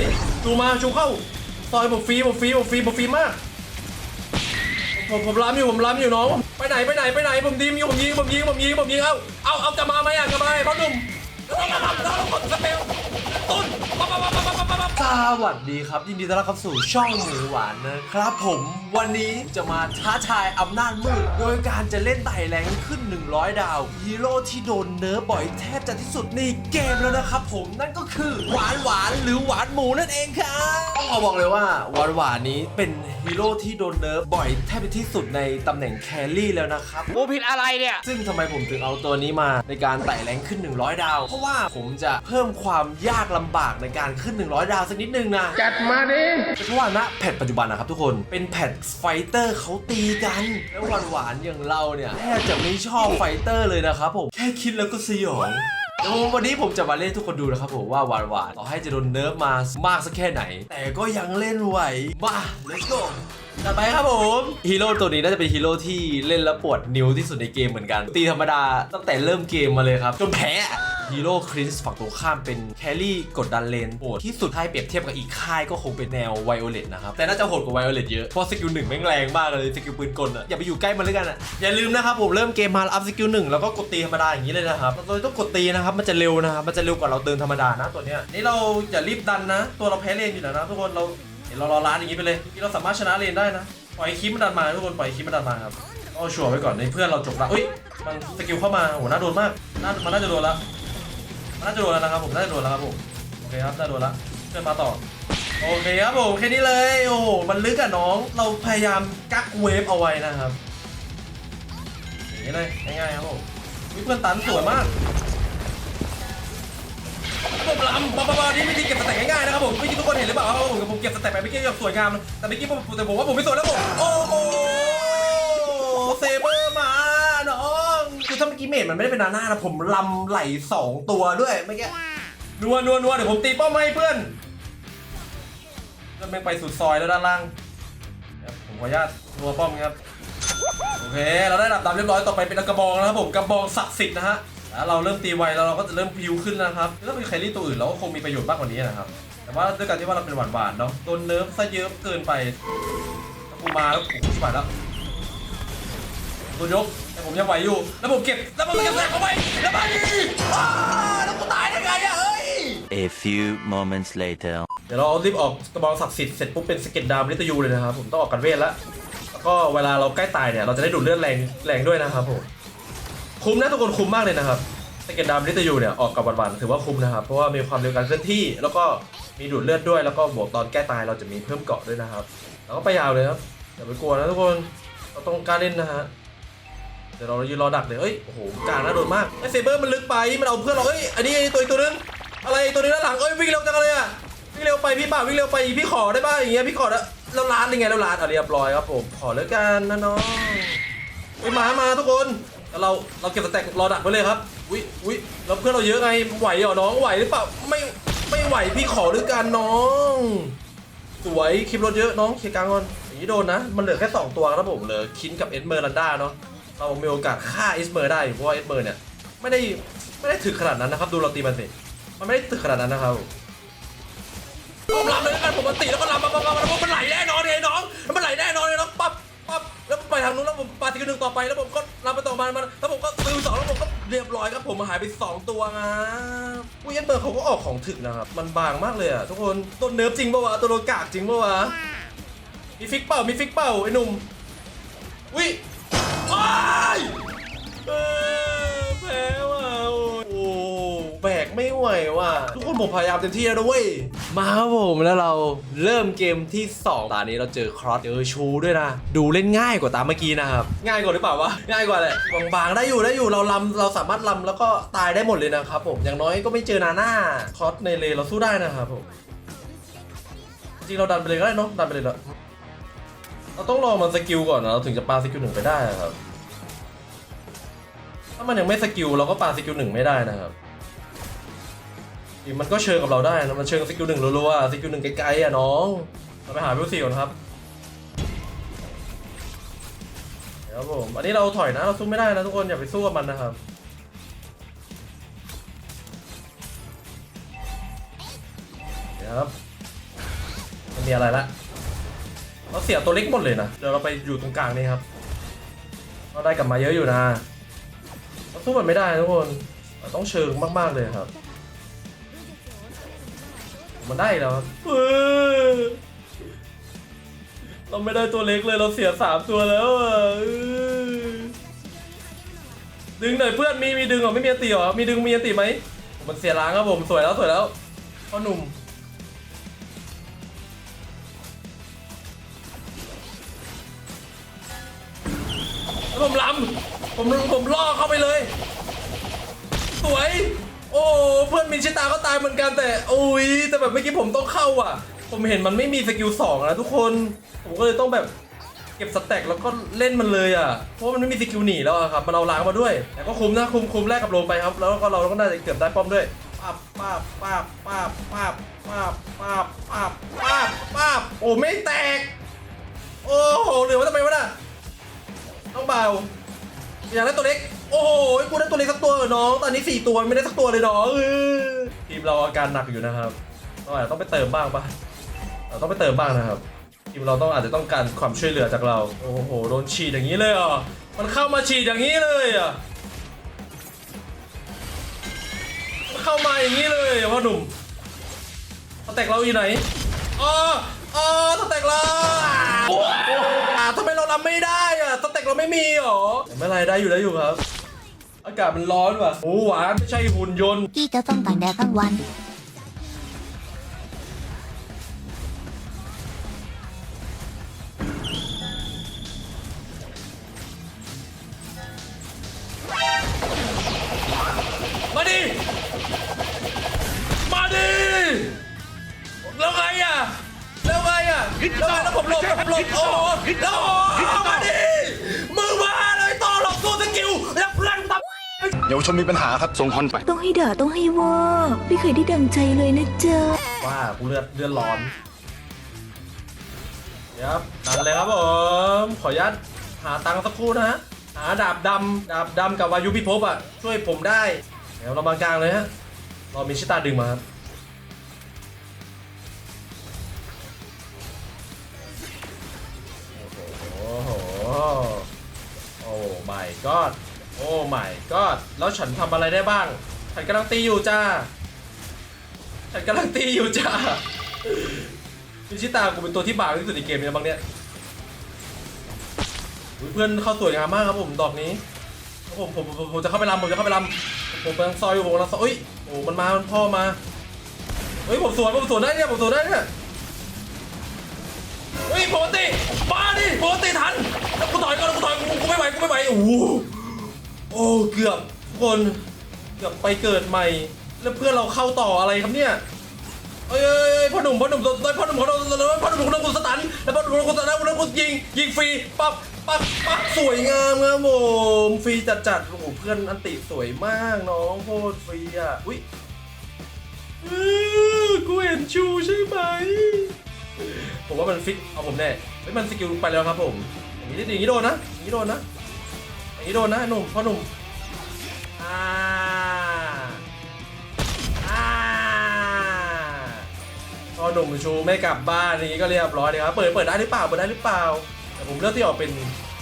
วยจูมาจูเข้าต่อยผมฟรีผมฟรีผมฟรีผมฟรีมาก ผมผมล้ำอยู่ผมล้ำอยู่น้องไปไหนไปไหนไปไหนผมดีมอยู่ผมยิงผมยิงผมยิงผมยิงเอาเอาเอาจะมาไหมอะจะมาไหมพ่อหนุ่มแล้วเราเราเรากดสเปลตุนปั๊บปั๊บปั๊บปั๊บปั๊บปั๊บ สวัสดีครับยินดีต้อนรับเข้าสู่ช่องหมูหวานนะครับผมวันนี้จะมาท้าทายอำนาจมืด โดยการจะเล่นไต่แรงขึ้น 100 ดาวฮีโร่ที่โดนเนิร์ฟบ่อยแทบจะที่สุดในเกมแล้วนะครับผมนั่นก็คือหวานหวานหรือหวานหมูนั่นเองครับต้องขอบอกเลยว่าหวานหวานนี้เป็นฮีโร่ที่โดนเนิร์ฟบ่อยแทบจะที่สุดในตำแหน่งแครี่แล้วนะครับกูผิดอะไรเนี่ยซึ่งทำไมผมถึงเอาตัวนี้มาในการไต่แรงขึ้น 100 ดาว เพราะว่าผมจะเพิ่มความยากลำบากในการขึ้น 100 ดาวสักนิดนึงนะจัดมาดิเพราะว่าณแพทปัจจุบันนะครับทุกคนเป็นแพทไฟเตอร์เขาตีกัน แล้วหวานหวานๆอย่างเราเนี่ยแทบจะไม่ชอบไฟเตอร์เลยนะครับผมแค่คิดแล้วก็สยองเดี๋ยววันนี้ผมจะมาเล่นให้ทุกคนดูนะครับผมว่าหวานหวานๆต่อให้จะโดนเนิร์ฟมามากสักแค่ไหน แต่ก็ยังเล่นไหวมา let's go ต่อไปครับผมฮีโร่ตัวนี้น่าจะเป็นฮีโร่ที่เล่นแล้วปวดนิ้วที่สุดในเกมเหมือนกัน ตีธรรมดาตั้งแต่เริ่มเกมมาเลยครับจนแพ้ฮีโร่คริสฝั่งตรงข้ามเป็นแครี่กดดันเลนโหดที่สุดถ้าให้เปรียบเทียบกับอีกค่ายก็คงเป็นแนวไวโอเลตนะครับ แต่น่าจะโหดกว่าไวโอเลตเยอะ เพราะสกิลหนึ่งแม่งแรงมากเลย สกิลปืนกลอะ อย่าไปอยู่ใกล้มันเลยกันอะ อย่าลืมนะครับผมเริ่มเกมมาอัพสกิลหนึ่งแล้วก็กดตีธรรมดาอย่างนี้เลยนะครับเราต้องกดตีนะครับ มันจะเร็วนะครับมันจะเร็วกว่าเราเดินธรรมดานะตัวเนี้ยนี่เราอย่ารีบดันนะ ตัวเราแพ้เลนอยู่แล้วนะทุกคนเรา เห็นเรารอร้านอย่างนี้ไปเลยที่เราสามารถชนะเลนได้นะ ปล่อยคลิปมันดันมาทุกคนปล่อยคลิปมันดันมาครับเอาชัวร์ไว้ก่อนในเพื่อนเราจบละเอ้ยมันสกิลเข้ามาโหน่าโดนมากน่ามันน่าจะโดนละมันน่าจะโดนแล้วนะครับผมน่าจะโดนแล้วครับผมโอเคครับน่าโดนละเพื่อนมาต่อโอเคครับผมแค่นี้เลยโอ้โหมันลึกอะน้องเราพยายามกักเวฟเอาไว้นะครับอย่างนี้เลยง่ายๆครับผมเพื่อนตันสวยมากผมลำ บ้าบ้านี่วิธีเก็บสแต็กง่ายๆนะครับผมไม่คิดทุกคนเห็นหรือเปล่าว่าผมผมเก็บสแต็กไปไม่อกี้อย่างสวยงามแต่เมื่อกี้ผมแต่ผมว่าผมไม่สวยแล้วผมโอ้โหเซเบอร์มาน้องคือถ้าเมื่อกี้เมดมันไม่ได้เป็นนาหน้านะผมลำไหลสองตัวด้วยเมื่อกี้นัวนัวนัวเดี๋ยวผมตีป้อมให้เพื่อนเพื่อนแม่งไปสุดซอยแล้วด้านล่างผมขออนุญาตนัวป้อมครับโอเคเราได้ดับดำเรียบร้อยต่อไปเป็นกระบองนะครับผมกระบองศักดิ์สิทธิ์นะฮะ แล้วเราเริ่มตีไวแล้วเราก็จะเริ่มพิวขึ้นนะครับถ้าเป็นแครี่ตัวอื่นเราก็คงมีประโยชน์มากกว่านี้นะครับ แต่ว่าด้วยการที่ว่าเราเป็นหวานๆเนาะโดนเนิร์ฟซะเยอะเกินไปกูมาแล้วโอ้โหชิบหายแล้วโดนยกแต่ผมยังไหวอยู่ แล้วผมเก็บ แล้วผมเก็บแรกเอาไว้แล้วมาดิอ้าแล้วกูตายได้ไงอะเอ้ย A few moments later. เดี๋ยวเราเอารีบออกกระบองศักดิ์สิทธิ์เสร็จปุ๊บเป็นสเก็ตดาวมฤตยูเลยนะครับผมต้องออกกันเวทแล้วแล้วก็เวลาเราใกล้ตายเนี่ยเราจะได้ดูดเลือดแรงแรงด้วยนะครับผม คุ้มนะทุกคนคุ้มมากเลยนะครับสเก็ตดาวมฤตยูเนี่ยออกกับวันๆถือว่าคุ้มนะครับ เพราะว่ามีความเร็วการเคลื่อนที่ แล้วก็มีดูดเลือดด้วย แล้วก็บวกตอนแก้ตายเราจะมีเพิ่มเกาะด้วยนะครับ แล้วก็ไปยาวเลยครับอย่าไปกลัวนะทุกคนเราต้องกล้าเล่นนะฮะเดี๋ยวเรายืนรอดักเลยเอ้ยโอ้โหกลางน่าโดนมากไอเซเบอร์มันลึกไปมันเอาเพื่อนเราเอ้ยอันนี้ตัวตัวนึงอะไรตัวนี้ด้านหลังเอ้ยวิ่งเร็วจังเลยอะวิ่งเร็วไปพี่ป่าวิ่งเร็วไปพี่ขอได้ป่ะอย่างเงี้ยพี่ขอแล้วแล้วร้านยังไงแล้วร้านอะเรียบร้อยครับผมขอแล้วกันนะน้องไปมามาทุกคน เราเราเก็บสแต็กรอดักไว้เลยครับอุ้ยอุ้ยแล้วเพื่อนเราเยอะไงไหวเหรอน้องไหวหรือเปล่าไม่ไม่ไหวพี่ขอด้วยกันน้อง สวยคลิปรถเยอะน้องเคลียร์กลางก่อนอย่างนี้โดนนะ มันเหลือแค่สองตัวครับผมเหลือคินกับเอสเมอร์ลันด้าเนาะเรามีโอกาสฆ่าเอสเมอร์ได้เพราะว่าเอสเมอร์เนี่ยไม่ได้ไม่ได้ถึกขนาดนั้นนะครับดูเราตีมันสิมันไม่ได้ถึกขนาดนั้นนะครับผมลำเลยกันผมมันติแล้วก็ลำมามามาแล้วมันไหลแน่นอนเลยน้องมันไหลแน่นอนเลยน้องปั๊บ แล้วไปทางนู้นแล้วผมปาทีกหนึ่งต่อไปแล้วผมก็รับไปต่อมามันแล้วผมก็ซิลสองแล้วผมก็เรียบร้อยครับผมหายไปสองตัวครับอุ้ยเอ็นเบอร์เขาก็ออกของถึกนะครับ มันบางมากเลยอะทุกคนตัวเนิร์ฟจริงปะวะตัวโลกากจริงปะวะมีฟิกเป่ามีฟิกเป่าไอ้หนุ่มอุ้ยว้าย ไม่ไหวว่ะทุกคนผมพยายามเต็มที่แล้วนะเว้ยมาครับผมแล้วเราเริ่มเกมที่2ตอนนี้เราเจอครอสเจอชูด้วยนะ ดูเล่นง่ายกว่าตามเมื่อกี้นะครับง่ายกว่าหรือเปล่าวะง่ายกว่าแหละบางๆได้อยู่ได้อยู่เราลำเราสามารถลำแล้วก็ตายได้หมดเลยนะครับผมอย่างน้อยก็ไม่เจอนาหน้าครอสในเลนเราสู้ได้นะครับผมจริงเราดันไปเลยก็ได้เนาะดันไปเลยเนาะเราต้องรอมันสกิลก่อนนะเราถึงจะปาสกิลหนึ่งไปได้อะครับถ้ามันยังไม่สกิลเราก็ปาสกิลหนึ่งไม่ได้นะครับอีก มันก็เชิงกับเราได้นะมันเชิงสกิลหนึ่งรัวๆสกิลหนึ่งไกลๆอะน้องเราไปหาวิวสี่ก่อนครับเดี๋ยวครับผมอันนี้เราถอยนะเราสู้ไม่ได้นะทุกคนอย่าไปสู้กับมันนะครับเดี๋ยวครับมีอะไรละเราเสียตัวเล็กหมดเลยนะเดี๋ยวเราไปอยู่ตรงกลางนี่ครับเราได้กลับมาเยอะอยู่นะเราสู้มันไม่ได้ทุกคน ต้องเชิงมากๆเลยครับ มันได้แล้วครับเราไม่ได้ตัวเล็กเลยเราเสียสามตัวแล้วดึงหน่อยเพื่อนมีมีดึงเหรอไม่มีอตีเหรอมีดึงมีอตีไหมมันเสียล้างครับผมสวยแล้วสวยแล้วพ่อหนุ่มแล้วผมลำผมผมล่อเข้าไปเลย สวย โอ้เพื่อนมินชิตาก็ตายเหมือนกันแต่โอ้ยแต่แบบเมื่อกี้ผมต้องเข้าอะ ผมเห็นมันไม่มีสกิลสองนะทุกคนผมก็เลยต้องแบบเก็บสแต็กแล้วก็เล่นมันเลยอะเพราะมันไม่มีสกิลหนีแล้วครับมันเอาล้างมาด้วยแต่ก็คุ้มนะคุ้มคุ้มแลกกับโลมไปครับ แล้วก็เราก็น่าจะเกือบได้ป้อมด้วยป้าบป้าบป้าบป้าบป้าบป้าบป้าบป้าบป้าบป้าบโอ้ไม่แตก โอ้โหเหลือไว้ทำไมวะน่ะต้องเบาอยากได้ตัวเล็ก โอ้โหกูได้ตัวเล็กสักตัวเหรอน้อง ตอนนี้สี่ตัวไม่ได้สักตัวเลยน้องเออทีมเราอาการหนักอยู่นะครับเราอาจจะต้องไปเติมบ้างปะเราต้องไปเติมบ้างนะครับ ทีมเราต้องอาจจะต้องการความช่วยเหลือจากเรา โอ้โห โดนฉีดอย่างนี้เลยเหรอ มันเข้ามาฉีดอย่างนี้เลยอะเข้ามาอย่างนี้เลยอะพ่อหนุ่มสเต็กเราอยู่ไหนอ๋ออ๋อสเต็กเราอ่าทำไมเราทำไม่ได้อะสเต็กเราไม่มีหรอไม่เป็นไรได้อยู่ได้อยู่ครับ อากาศมันร้อนว่ะหมูหวานไม่ใช่หุ่นยนต์กี้จะต้องตากแดดทั้งวัน วชนมีปัญหาครับส่งคอนไป ต้องให้ด่าต้องให้ว่า ไม่เคยได้ดังใจเลยนะจ๊ะ ว่ากูเลือดเลือดร้อนเดี๋ยวครับดันเลยครับผม ขออนุญาตหาตังค์สักครู่นะฮะ หาดาบดำดาบดำกับวายุพิภพอะ ช่วยผมได้ เดี๋ยวเราบางกลางเลยฮะรอมิชิตาดึงมาครับโอ้โห โอ้ my god โอ้ my god แล้วฉันทำอะไรได้บ้าง ฉันกำลังตีอยู่จ้า ฉันกำลังตีอยู่จ้ามิชิตากูเป็นตัวที่บางที่สุดในเกมนี้บางเนี่ยเพื่อนเข้าสวยงามมากครับผมดอกนี้ผมผมผมผมจะเข้าไปรำผมจะเข้าไปรำผมกำลังซอยอยู่ผมกำลังซอยเอ้ยโอ้มันมามันพ่อมาเฮ้ยผมสวนผมสวนได้เนี่ยผมสวนได้เนี่ยเฮ้ยปกติมาดิปกติทันแล้วกูต่อยก่อนกูต่อยกูกูไม่ไหวกูไม่ไหวโอ้ โอ้เกือบทุกคนเกือบไปเกิดใหม่ แล้วเพื่อนเราเข้าต่ออะไรครับเนี่ยเอ้ยพ่อหนุ่มพ่อหนุ่มโดนพ่อหนุ่มของเราพ่อหนุ่มของเรากูสตันแล้วพ่อหนุ่มของเรากูสตันแล้วพ่อหนุ่มกูยิงยิงฟรีปั๊บปั๊บปั๊บสวยงามครับผมฟรีจัดจัดโอ้โหเพื่อนอันติสวยมากน้องโคตรฟรีอะอุ้ยอื้อกูเห็นชูใช่ไหมผมว่ามันฟิกเอาผมแน่เฮ้ยมันสกิลไปแล้วครับผมอย่างนี้อย่างนี้โดนนะอย่างนี้โดนนะ นี้โดนนะหนุ่มพ่อหนุ่มอ่าอ่าพ่อหนุ่มชูไม่กลับบ้านนี้ก็เรียบร้อยเลยครับเปิดเปิดได้หรือเปล่าเปิดได้หรือเปล่าแต่ผมเลือกที่ออกเป็น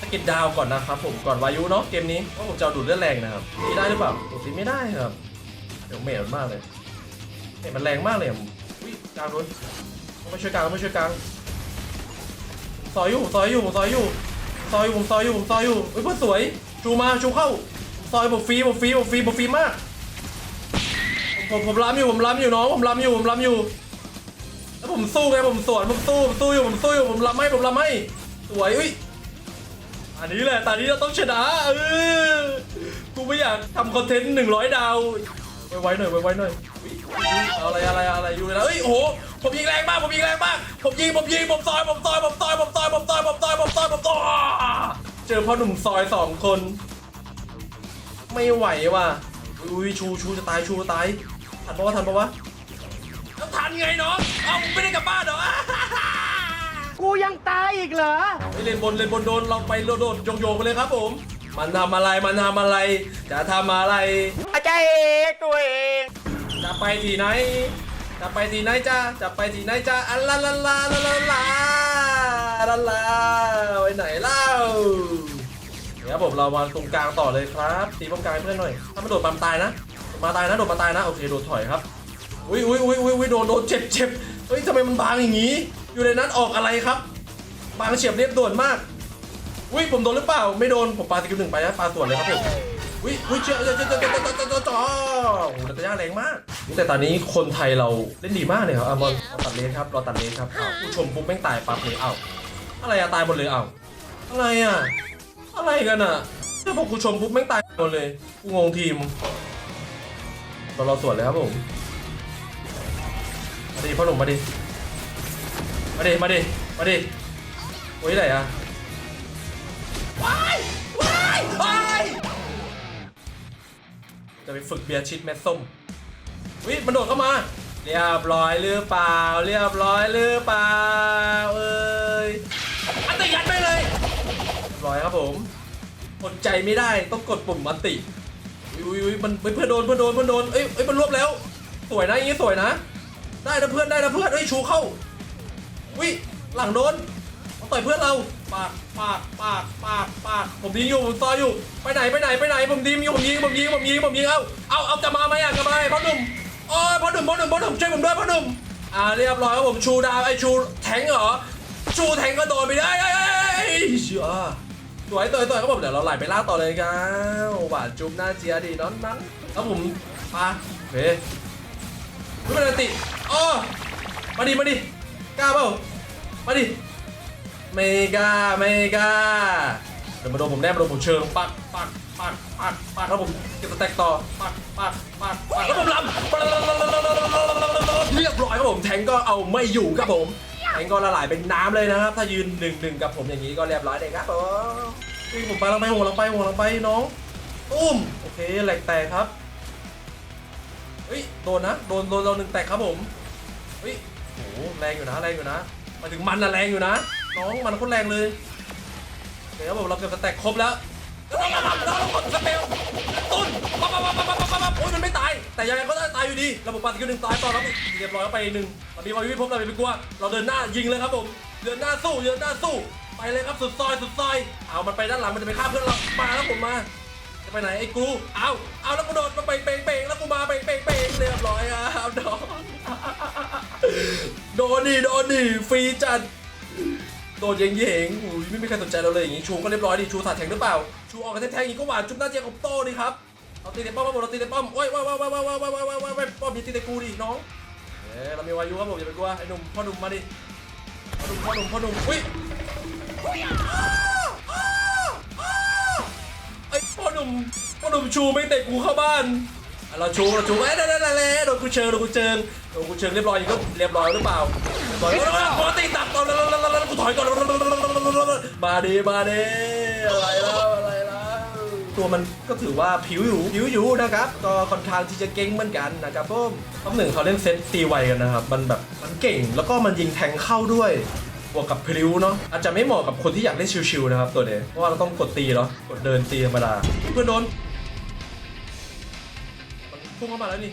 สกิลดาวก่อนนะครับ ผมก่อนวายุเนาะเกมนี้เพราะผมจะเอาดูดเลือดแรงนะครับตีได้หรือเปล่าตีไม่ได้ครับเดี๋ยวเมทมันมากเลยเมทมันแรงมากเลยอะอุ้ยกลางโดนต้องมาช่วยกลางต้องมาช่วยกลางซอยอยู่ซอยอยู่ซอยอยู่ ซอยอยู่ผมซอยอยู่ผมซอยอยู่เฮ้ยเพื่อนสวยชูมาชูเข้าซอยผมฟรีผมฟรีผมฟรีผมฟรีมากผมผมล้ำอยู่ผมล้ำอยู่น้องผมล้ำอยู่ผมล้ำอยู่แล้วผมสู้ไงผมสวนผมสู้ผมสู้อยู่ผมสู้อยู่ผมล้ำให้ผมล้ำให้สวยอุ้ยอันนี้แหละตอนนี้เราต้องชนะเออกูไม่อยากทำคอนเทนต์หนึ่งร้อยดาวไว้ๆหน่อยไว้ๆหน่อย เอาอะไรอะไรอะไรอยู่เลยนะเอ้ยโอ้โหผมยิงแรงมากผมยิงแรงมากผมยิงผมยิงผมซอยผมซอยผมซอยผมซอยผมซอยผมซอยผมซอยผมซอยเจอพ่อหนุ่มซอยสองคน ไม่ไหวว่ะอุ้ยชูชูจะตายชูจะตายทันปะวะทันปะวะแล้วทันไงน้องเอาไม่ได้กลับบ้านเหรอกูยังตายอีกเหรอไปเล่นบนเล่นบนโดนเราไปโดดโดดโยงโยงไปเลยครับผม มันทำอะไรมันทำอะไร จะทำอะไรอาจารย์เอกตัวเอง จะไปที่ไหน จะไปที่ไหนจ้าจะไปที่ไหนจ้าอัลลาลาลาลาลาลาลาลาไปไหนเล่าเดี๋ยวผมเรามาตรงกลางต่อเลยครับตีป้อมกลางเพื่อนหน่อยถ้าไม่โดดปั๊มตายนะ มาตายนะโดดมาตายนะโอเคโดดถอยครับอุ้ยอุ้ยอุ้ยอุ้ยอุ้ยโดนโดนเจ็บเจ็บเฮ้ยทำไมมันบางอย่างงี้อยู่ในนั้นออกอะไรครับบางเฉียบเรียบด่วนมากอุ้ยผมโดนหรือเปล่าไม่โดนผมปาสกิลหนึ่งไปนะปาส่วนเลยครับผมอุ้ยอุ้ยเจ้าเจ้าเจ้าเจ้าเจ้าเจ้าเจ้าเจ้าเจ้าโอ้โหแต่ย่าแรงมาก แต่ตอนนี้คนไทยเราเล่นดีมากเลยครับอามอนเราตัดเลนครับเราตัดเลนครับอ้าวผู้ชมปุ๊บแม่งตายปั๊บเลยเอ้าอะไรอะตายหมดเลยเอ้าอะไรอะอะไรกันอะถ้าพอกูชมปุ๊บแม่งตายหมดเลยกูงงทีมเราเราสวนเลยครับผมมาดิพ่อหนุ่มมาดิมาดิมาดิมาดิโอ้ยไหนอะว้ายว้ายว้ายจะไปฝึกเบียร์ชิดเม็ดส้ม วิมันโดดเข้ามา เรียบร้อยหรือเปล่า เรียบร้อยหรือเปล่าเอ้ยอันติยัดไปเลยเรียบร้อยครับผมอดใจไม่ได้ต้องกดปุ่มอันติอุ้ยอุ้ยมันเพื่อนโดนเพื่อนโดนเพื่อนโดนเอ้ยเอ้ยมันรวบแล้ว สวยนะอย่างงี้สวยนะ ได้นะเพื่อนได้นะเพื่อนเอ้ยชูเข้าวิหลังโดนมาต่อยเพื่อนเราปากปากปากปากปากผมยิงอยู่ผมต่อยอยู่ไปไหนไปไหนไปไหนผมยิงอยู่ผมยิงผมยิงผมยิงผมยิงเอาเอาเอาจะมาไหมอะจะมาไหมพ่อหนุ่ม โอ้ยพ่อหนุ่มพ่อหนุ่มพ่อหนุ่มช่วยผมด้วยพ่อหนุ่มอ่าเรียบร้อยครับผมชูดาวไอชูแทงเหรอชูแทงก็โดนไปได้ไอ้ไอ้ไอ้เชื่อสวยสวยสวยครับผมเดี๋ยวเราไหลไปล่าต่อเลยครับหวานจุ๊บหน้าเจียดีน้อนนั้นแล้วผมปาเฮ้ยไม่เป็นไรติอ๋อมาดิมาดิกล้าเปล่ามาดิไม่กล้าไม่กล้าเดี๋ยวมาโดนผมแน่มาโดนผมเชิงปักปักปัก ปักปักแล้วผมเก็บสแต็กต่อปักปักปักปักแล้วผมลำเรียบร้อยครับผมแทงก็เอาไม่อยู่ครับผมแทงก็ละลายเป็นน้ำเลยนะครับ ถ้ายืนหนึ่งหนึ่งกับผมอย่างนี้ก็เรียบร้อยเลยครับผมอุ้ยผมไปลงไปหัวลงไปหัวลงไปน้องตุ้มโอเคแหลกแตกครับเฮ้ยโดนนะโดนโดนเราหนึ่งแตกครับผมเฮ้ยโหแรงอยู่นะแรงอยู่นะมาถึงมันนะแรงอยู่นะ น้องมันโคตรแรงเลยเดี๋ยวผมเราเก็บสแต็กครบแล้ว แล้วเราเราเรากดสเปลตุ้นปั๊บปั๊บปั๊บปั๊บปั๊บปั๊บปั๊บโอ้ยมันไม่ตาย แต่ยังไงก็ได้ตายอยู่ดี ระบบปาสกิลหนึ่งตายตอครับเรียบร้อยแล้วไปหนึ่งเรามีวายุพิภพเราไม่ไปกลัว เราเดินหน้ายิงเลยครับผม เดินหน้าสู้เดินหน้าสู้ ไปเลยครับสุดซอยสุดซอย เอามันไปด้านหลังมันจะไปฆ่าเพื่อนเรา มาแล้วผมมาจะไปไหนไอ้กู เอาเอาแล้วกูโดดมาเป่งเป่งเป่งแล้วกูมาเป่งเป่งเป่งเรียบร้อยครับน้องโดนดิโดนดิฟรีจัดโดนเยงเยงอุ้ยไม่มีใครสนใจเราเลยอย่างงี้ชูก็เรียบร้อยดิชูสาดแทงหรือเปล่า ชูออกกันแท้ๆอีกก็หวานจุ๊บหน้าเจ๊อบโต้ดิครับเราตีในป้อมครับผมเราตีในป้อมโอ้ยว้าวว้าวว้าวว้าวว้าววาวป้อมมีตีในกูดิน้องเออเรามีวายุครับผมอย่าไปกลัวไอ้หนุ่มพ่อหนุ่มมาดิพ่อหนุ่มพ่อหนุ่มพ่อหนุ่มอุ้ยไอ้พ่อหนุ่มพ่อหนุ่มชูไม่เตะกูเข้าบ้านเราชูเราชูไอ้นั่นนั่นโดนกูเชิงโดนกูเชิงโดนกูเชิงเรียบร้อยอีกก็เรียบร้อยหรือเปล่าต่อยปกตีตัดตอนแล้วแล้วแล้วแล้วกูถอยก่อนมาดีมาดีอะไร ตัวมันก็ถือว่าผิวอยู่ผิวอยู่นะครับ ก็ค่อนข้างที่จะเก่งเหมือนกันนะครับผมท็อปหนึ่งเขาเล่นเซตตีไวกันนะครับ มันแบบมันเก่ง แล้วก็มันยิงแทงเข้าด้วยบวกกับพริ้วเนาะอาจจะไม่เหมาะกับคนที่อยากเล่นชิวๆนะครับตัวเนี้ยเพราะว่าเราต้องกดตีเนาะกดเดินตีธรรมดาเพื่อนโดนมันพุ่งเข้ามาแล้วนี่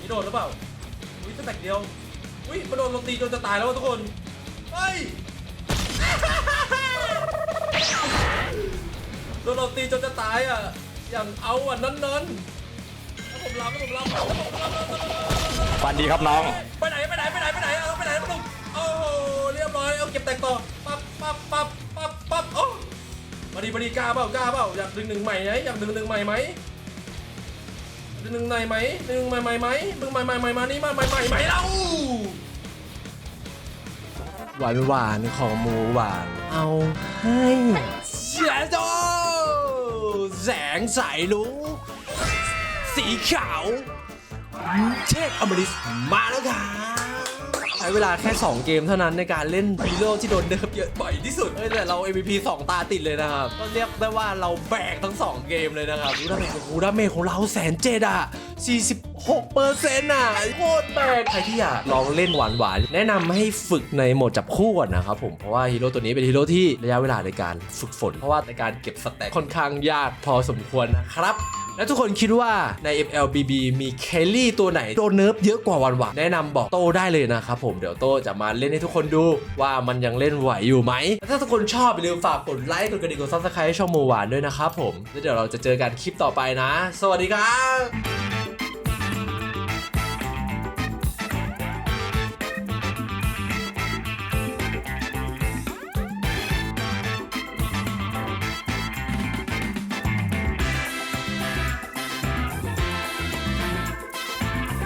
นี่โดนหรือเปล่าอุ้ยแต็กเดียวอุ้ยมันโดนเรตีจนจะตายแล้วทุกคนเฮ้ย โดนเราตีจนจะตายอะ อย่างเอาอะนั้นนั้นๆแล้วผมรับแล้วผมรับแล้วผมรับแล้วผมรับฟันดีครับน้อง ไปไหนไปไหนไปไหนไปไหนเอาไปไหนมาลุงโอ้โหเรียบร้อยเอาเก็บแตกต่อปั๊บปั๊บปั๊บปั๊บปั๊บโอ้มาดีมาดีกล้าเปล่ากล้าเปล่าอยากดึงหนึ่งใหม่ไหมอยากดึงหนึ่งใหม่ไหมดึงหนึ่งใหม่ไหมดึงใหม่ใหม่ไหมดึงใหม่ใหม่ใหม่มานี่มาใหม่ใหม่ใหม่เล่าหวานหวานๆของหมูหวาน เอาให้เสียโด แสงสายลุงสีขาว เทพอมริสมาแล้วครับ ช้เวลาแค่ 2 เกมเท่านั้นในการเล่นฮีโร่ที่โดนเนิร์ฟเยอะบ่อยที่สุดเฮ้ยแต่เรา MVP 2 ตาติดเลยนะครับ ก็เรียกได้ว่าเราแบกทั้ง 2 เกมเลยนะครับดูดาเมจโอ้โหดาเมจของเราแสนเจดอะ46เปอร์เซ็นต์อะโคตรแบกใครที่อยากลองเล่นหวานๆแนะนำให้ฝึกในโหมดจับคู่ก่อนนะครับผมเพราะว่าฮีโร่ตัวนี้เป็นฮีโร่ที่ระยะเวลาในการฝึกฝน เพราะว่าในการเก็บสแต็กค่อนข้างยากพอสมควรนะครับ แล้วทุกคนคิดว่าใน MLBB มีเคลลี่ตัวไหนโดนเนิร์ฟเยอะกว่าวันหวานแนะนำบอกโตได้เลยนะครับผมเดี๋ยวโตจะมาเล่นให้ทุกคนดูว่ามันยังเล่นไหวอยู่ไหม ถ้าทุกคนชอบอย่าลืมฝากกดไลค์กดกระดิ่งกดซับสไครต์ให้ช่องโมหวานด้วยนะครับผมแล้วเดี๋ยวเราจะเจอกันคลิปต่อไปนะ สวัสดีครับ